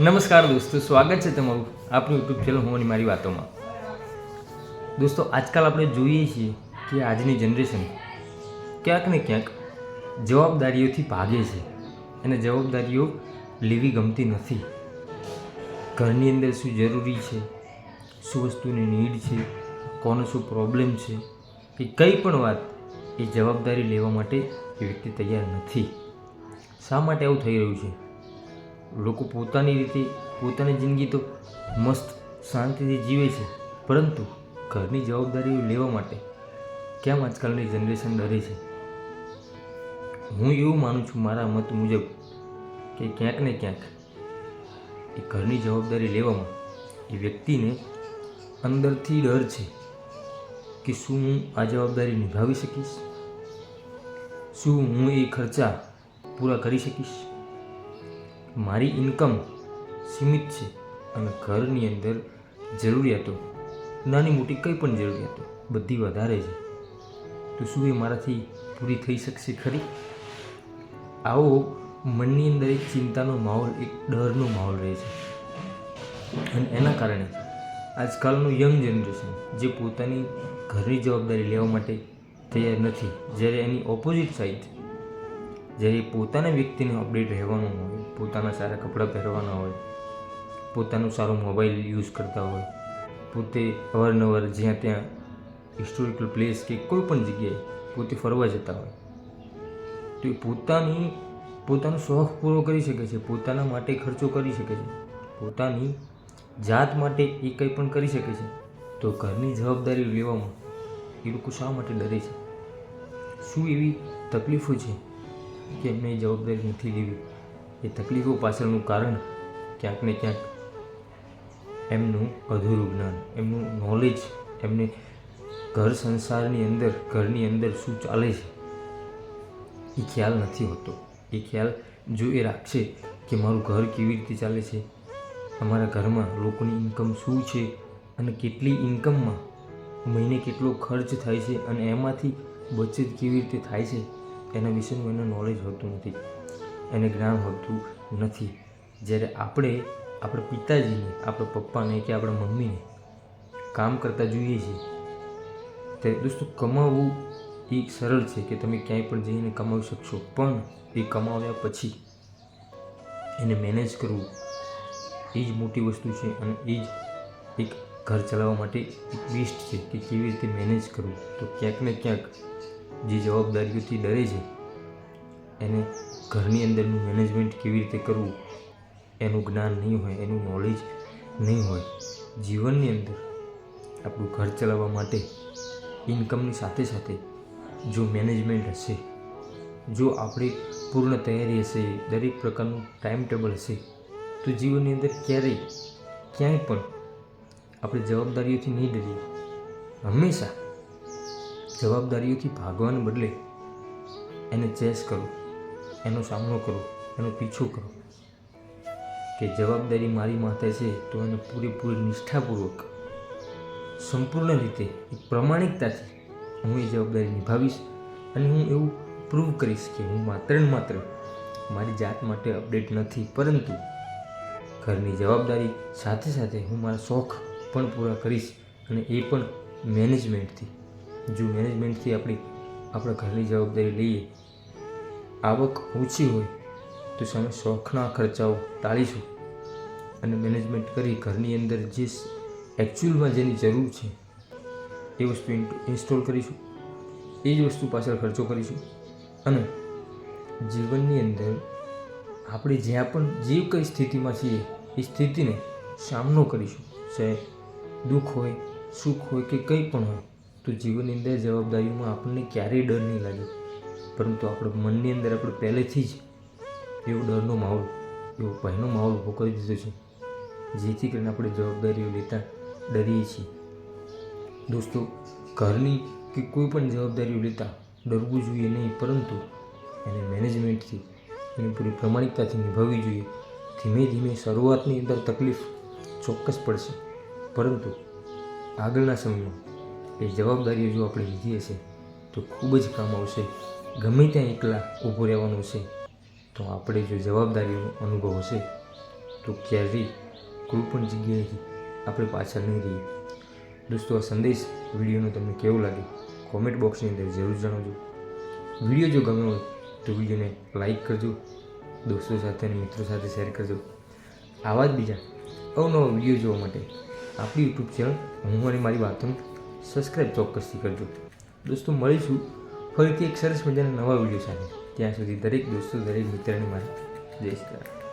નમસ્કાર દોસ્તો, સ્વાગત છે તમારું આપણું યુટ્યુબ ચેનલ હું અને મારી વાતોમાં. દોસ્તો, આજકાલ આપણે જોઈએ છીએ કે આજની જનરેશન ક્યાંક ને ક્યાંક જવાબદારીઓથી ભાગે છે અને જવાબદારીઓ લેવી ગમતી નથી. ઘરની અંદર શું જરૂરી છે, શું વસ્તુની નીડ છે, કોનો શું પ્રોબ્લેમ છે, કે કંઈ પણ વાત એ જવાબદારી લેવા માટે વ્યક્તિ તૈયાર નથી. શા માટે આવું થઈ રહ્યું છે? લોકો પોતાની રીતે, પોતાની જિંદગી તો મસ્ત શાંતિથી જીવે છે. પરંતુ ઘરની જવાબદારીઓ લેવા માટે કેમ આજકાલની જનરેશન ડરે છે? હું એવું માનું છું મારા મત મુજબ કે ક્યાંક ને ક્યાંક એ ઘરની જવાબદારી લેવામાં એ વ્યક્તિને અંદરથી ડર છે કે શું હું આ જવાબદારી નિભાવી શકીશ? શું હું એ ખર્ચા પૂરા કરી શકીશ? મારી ઇન્કમ સીમિત છે અને ઘરની અંદર જરૂરિયાતો, નાની મોટી કંઈ પણ જરૂરિયાતો બધી વધારે છે. તો શું એ મારાથી પૂરી થઈ શકશે ખરી? આવો મનની અંદર એક ચિંતાનો માહોલ, એક ડરનો માહોલ રહે છે. અને એના કારણે આજકાલનું યંગ જનરેશન જે પોતાની ઘરની જવાબદારી લેવા માટે તૈયાર નથી, જ્યારે એની ઓપોઝિટ સાઈડ જ્યારે પોતાના વ્યક્તિને અપડેટ રહેવાનું હોય, પોતાના સારા કપડાં પહેરવાના હોય, પોતાનું સારો મોબાઈલ યુઝ કરતા હોય, પોતે અવારનવાર જ્યાં ત્યાં હિસ્ટોરિકલ પ્લેસ કે કોઈ પણ જગ્યાએ પોતે ફરવા જતા હોય, તો એ પોતાની, પોતાનો શોખ પૂરો કરી શકે છે, પોતાના માટે ખર્ચો કરી શકે છે, પોતાની જાત માટે એ કંઈ પણ કરી શકે છે, તો ઘરની જવાબદારી લેવામાં એ લોકો શા માટે ડરે છે? શું એવી તકલીફો છે? કે એમને જવાબદારી નથી લેવી. એ તકલીફો પાછળનું કારણ ક્યાંક ને ક્યાંક એમનું અધૂરું જ્ઞાન, એમનું નોલેજ એમને ઘર સંસારની અંદર, ઘરની અંદર શું ચાલે છે, એ ખ્યાલ નથી હોતો. એ ખ્યાલ જો એ રાખશે કે મારું ઘર કેવી રીતે ચાલે છે, અમારા ઘરમાં લોકોની ઇન્કમ શું છે અને કેટલી ઇન્કમમાં મહિને કેટલો ખર્ચ થાય છે અને એમાંથી બચત કેવી રીતે થાય છે એના વિશેનું એને નોલેજ હોતું નથી. એને જ્ઞાન હોતું નથી. જ્યારે આપણે આપણા પિતાજીને, આપણા પપ્પાને કે આપણા મમ્મીને કામ કરતાં જોઈએ છીએ, ત્યારે દોસ્તો કમાવવું એ સરળ છે કે તમે ક્યાંય પણ જઈને કમાવી શકશો. પણ એ કમાવ્યા પછી એને મેનેજ કરવું એ જ મોટી વસ્તુ છે અને એ જ એક ઘર ચલાવવા માટે એક બેસ્ટ છે કે કેવી રીતે મેનેજ કરવું. તો ક્યાંક ને ક્યાંક જે જવાબદારીઓથી ડરે છે, એને ઘરની અંદરનું મેનેજમેન્ટ કેવી રીતે કરવું, એનું જ્ઞાન નહીં હોય, એનું નોલેજ નહીં હોય, જીવનની અંદર આપણું ઘર ચલાવવા માટે ઇન્કમની સાથે સાથે જો મેનેજમેન્ટ હશે, જો આપણી પૂર્ણ તૈયારી હશે, દરેક પ્રકારનું ટાઈમ ટેબલ હશે, તો જીવનની અંદર ક્યારેય, ક્યાંય પણ આપણે જવાબદારીઓથી નહીં ડરીએ. હંમેશા જવાબદારીઓથી ભાગવાને બદલે એને ચેસ કરો, એનો સામનો કરો, એનો પીછો કરો. કે જવાબદારી મારી માથે છે તો એને પૂરેપૂરી નિષ્ઠાપૂર્વક, સંપૂર્ણ રીતે, એક પ્રમાણિકતાથી હું એ જવાબદારી નિભાવીશ અને હું એવું પ્રૂવ કરીશ કે હું માત્ર ને માત્ર મારી જાત માટે અપડેટ નથી, પરંતુ ઘરની જવાબદારી સાથે સાથે હું મારા શોખ પણ પૂરા કરીશ અને એ પણ મેનેજમેન્ટથી જો મેનેજમેન્ટથી આપણી, આપણા ઘરની જવાબદારી લઈએ, આવક ઓછી હોય, તો સામે શોખના ખર્ચાઓ ટાળીશું. અને મેનેજમેન્ટ કરી ઘરની અંદર જે એકચ્યુઅલમાં જેની જરૂર છે, એ વસ્તુ ઇન્સ્ટોલ કરીશું. એ જ વસ્તુ પાછળ ખર્ચો કરીશું. અને જીવનની અંદર આપણે જ્યાં પણ જે કઈ સ્થિતિમાં છીએ, એ સ્થિતિને સામનો કરીશું. ચાહે દુઃખ હોય, સુખ હોય કે કંઈ પણ હોય. તો જીવનની અંદર જવાબદારીઓમાં આપણને ક્યારેય ડર નહીં લાગે. પરંતુ આપણે મનની અંદર આપણે પહેલેથી જ એવો ડરનો માહોલ, એવો ભયનો માહોલ ઊભો કરી દીધો છે. જેથી કરીને આપણે જવાબદારીઓ લેતા ડરીએ છીએ. દોસ્તો, ઘરની કે કોઈ પણ જવાબદારીઓ લેતા ડરવું જોઈએ નહીં, પરંતુ એને મેનેજમેન્ટથી, એને પૂરી પ્રમાણિકતાથી નિભાવવી જોઈએ. ધીમે ધીમે શરૂઆતની અંદર તકલીફ ચોક્કસ પડશે. પરંતુ આગળના સમયમાં એ જવાબદારીઓ જો આપણે લીધી હશે, તો ખૂબ જ કામ આવશે. ગમે ત્યાં એકલા ઊભું રહેવાનું છે તો આપણે જો જવાબદારીનો અનુભવ હશે, તો ક્યારેય કોઈ પણ જગ્યાએથી આપણે પાછળ નહીં રહીએ. દોસ્તો, આ સંદેશ વિડીયોનો તમને કેવો લાગે કોમેન્ટ બોક્સની અંદર જરૂર જણાવજો. વીડિયો જો ગમ્યો હોય, તો વિડીયોને લાઈક કરજો, દોસ્તો સાથે અને મિત્રો સાથે શેર કરજો. આવા જ બીજા અવનવા વીડિયો જોવા માટે આપણી યુટ્યુબ ચેનલ હું અને મારી વાતોને સબસ્ક્રાઈબ ચોક્કસથી કરજો. દોસ્તો, મળીશું. ફરીથી એક સરસ મજાના નવા વીડિયો સાથે. ત્યાં સુધી દરેક દોસ્તો, દરેક મિત્રને મારી. જય શ્રી